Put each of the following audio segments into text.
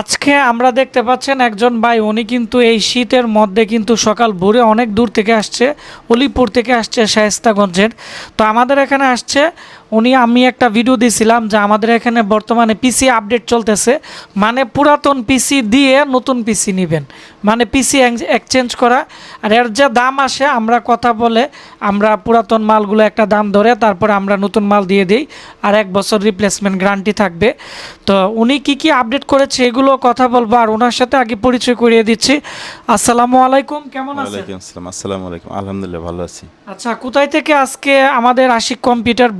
আজকে আমরা দেখতে পাচ্ছেন একজন ভাই, উনি কিন্তু এই শীতের মধ্যে কিন্তু সকাল ভোরে অনেক দূর থেকে আসছে অলিপুর থেকে আসছে শায়স্তাগঞ্জের। তো আমাদের এখানে আসছে উনি আমি একটা ভিডিও দিয়েছিলাম যে আমাদের এখানে বর্তমানে পিসি আপডেট চলতেছে। মানে পুরাতন পিসি দিয়ে নতুন পিসি নেবেন। মানে পিসি এক্সচেঞ্জ করা। আর এর যে দাম আসে আমরা কথা বলে আমরা পুরাতন মালগুলো একটা দাম ধরে তারপর আমরা নতুন মাল দিয়ে দিই আর এক বছর রিপ্লেসমেন্ট গ্যারান্টি থাকবে। তো উনি কি কি আপডেট করেছে এগুলো কথা বলব আর ওনার সাথে আগে পরিচয় করিয়ে দিচ্ছি। আসসালামু আলাইকুম কেমন আছেন? আসসালামু আলাইকুম। আলহামদুলিল্লাহ ভালো আছি। আচ্ছা কোথায় থেকে আজকে আমাদের আশিক কম্পিউটার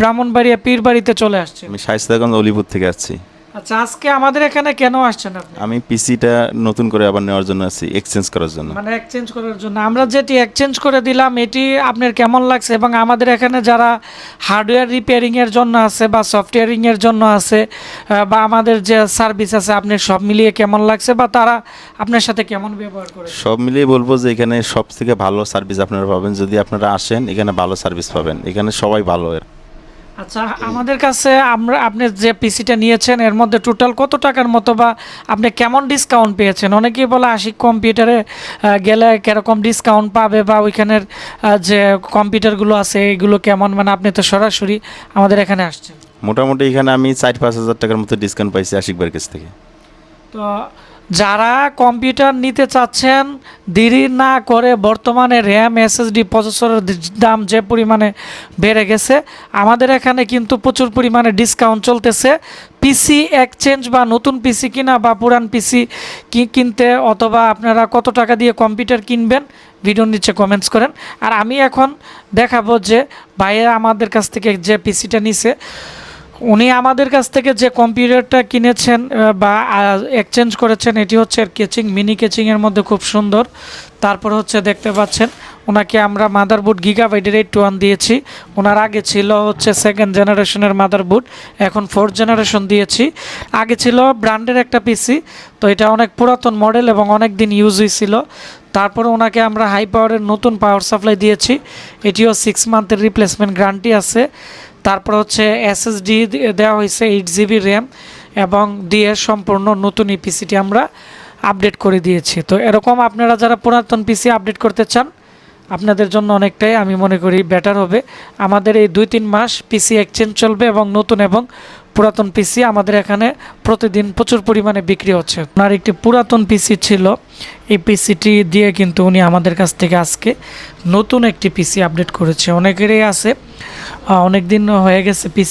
ব্রাহ্মণবাড়িয়া পীরবাড়িতে চলে আসছে। আমি শাইস্তাগঞ্জ অলিপুর থেকে আসছি। আচ্ছা আজকে আমাদের এখানে কেন আসছেন আপনি? আমি পিসিটা নতুন করে আবার নেওয়ার জন্য আছি এক্সচেঞ্জ করার জন্য। মানে এক্সচেঞ্জ করার জন্য। আমরা যেটি এক্সচেঞ্জ করে দিলাম এটি আপনার কেমন লাগছে? এবং আমাদের এখানে যারা হার্ডওয়্যার রিপেয়ারিং এর জন্য আছে বা সফটওয়্যারিং এর জন্য আছে বা আমাদের যে সার্ভিস আছে আপনার সব মিলিয়ে কেমন লাগছে? বা তারা আপনার সাথে কেমন ব্যবহার করে? সব মিলিয়ে বলব যে এখানে সব থেকে ভালো সার্ভিস আপনারা পাবেন। যদি আপনারা আসেন এখানে ভালো সার্ভিস পাবেন। এখানে সবাই ভালো এর। আচ্ছা আমাদের কাছে আমরা আপনি যে পিসিটা নিয়েছেন এর মধ্যে টোটাল কত টাকার মতো বা আপনি কেমন ডিসকাউন্ট পেয়েছেন? অনেকেই বলে আশিক কম্পিউটারে গেলে কীরকম ডিসকাউন্ট পাবে বা ওইখানের যে কম্পিউটারগুলো আছে এগুলো কেমন? মানে আপনি তো সরাসরি আমাদের এখানে আসছেন। মোটামুটি এখানে আমি চার পাঁচ হাজার টাকার মতো ডিসকাউন্ট পাইছি আশিকবার কাছ থেকে। তো যারা কম্পিউটার নিতে চাচ্ছেন, দেরি না করে বর্তমানে র্যাম, এসএসডি প্রসেসরের দাম যে পরিমাণে বেড়ে গেছে, আমাদের এখানে কিন্তু প্রচুর পরিমাণে ডিসকাউন্ট চলতেছে। পিসি এক্সচেঞ্জ বা নতুন পিসি কিনা বা পুরান পিসি কি, কিনতে অথবা আপনারা কত টাকা দিয়ে কম্পিউটার কিনবেন, ভিডিওর নিচে কমেন্টস করেন। আর আমি এখন দেখাবো যে ভাইয়া আমাদের কাছ থেকে যে পিসিটা নিছে আমাদের কাছ থেকে যে কম্পিউটারটা কিনেছেন বা এক্সচেঞ্জ করেছেন, এটি হচ্ছে কেচিং মিনি কেচিংয়ের মধ্যে খুব সুন্দর। তারপর হচ্ছে দেখতে পাচ্ছেন ওনাকে আমরা মাদারবোর্ড গিগাবাইটের এইট ওয়ান দিয়েছি। ওনার আগে ছিল হচ্ছে সেকেন্ড জেনারেশনের মাদারবোর্ড এখন ফোর্থ জেনারেশন দিয়েছি। আগে ছিল ব্র্যান্ডের একটা পিসি তো এটা অনেক পুরাতন মডেল এবং অনেক দিন ইউজ হয়েছিল তারপরে ওনাকে আমরা হাই পাওয়ারের নতুন পাওয়ার সাপ্লাই দিয়েছি। এটিও সিক্স মান্থের রিপ্লেসমেন্ট গ্যারান্টি আছে। তারপর হচ্ছে এসএসডি দেওয়া হয়েছে এইট জিবি র্যাম এবং দিয়ে সম্পূর্ণ নতুন ইপিসিটি আমরা আপডেট করে দিয়েছি। তো এরকম আপনারা যারা পুরাতন পিসি আপডেট করতে চান আপনাদের জন্য অনেকটাই আমি মনে করি বেটার হবে। আমাদের এই দুই তিন মাস পিসি এক্সচেঞ্জ চলবে এবং নতুন এবং পুরাতন পিসি আমাদের এখানে প্রতিদিন প্রচুর পরিমাণে বিক্রি হচ্ছে। ওনার একটি পুরাতন পিসি ছিল। এই পিসিটি দিয়ে কিন্তু উনি আমাদের কাছ থেকে আজকে নতুন একটি পিসি আপডেট করেছে। অনেকেরই আছে অনেক দিন হয়ে গেছে পিসি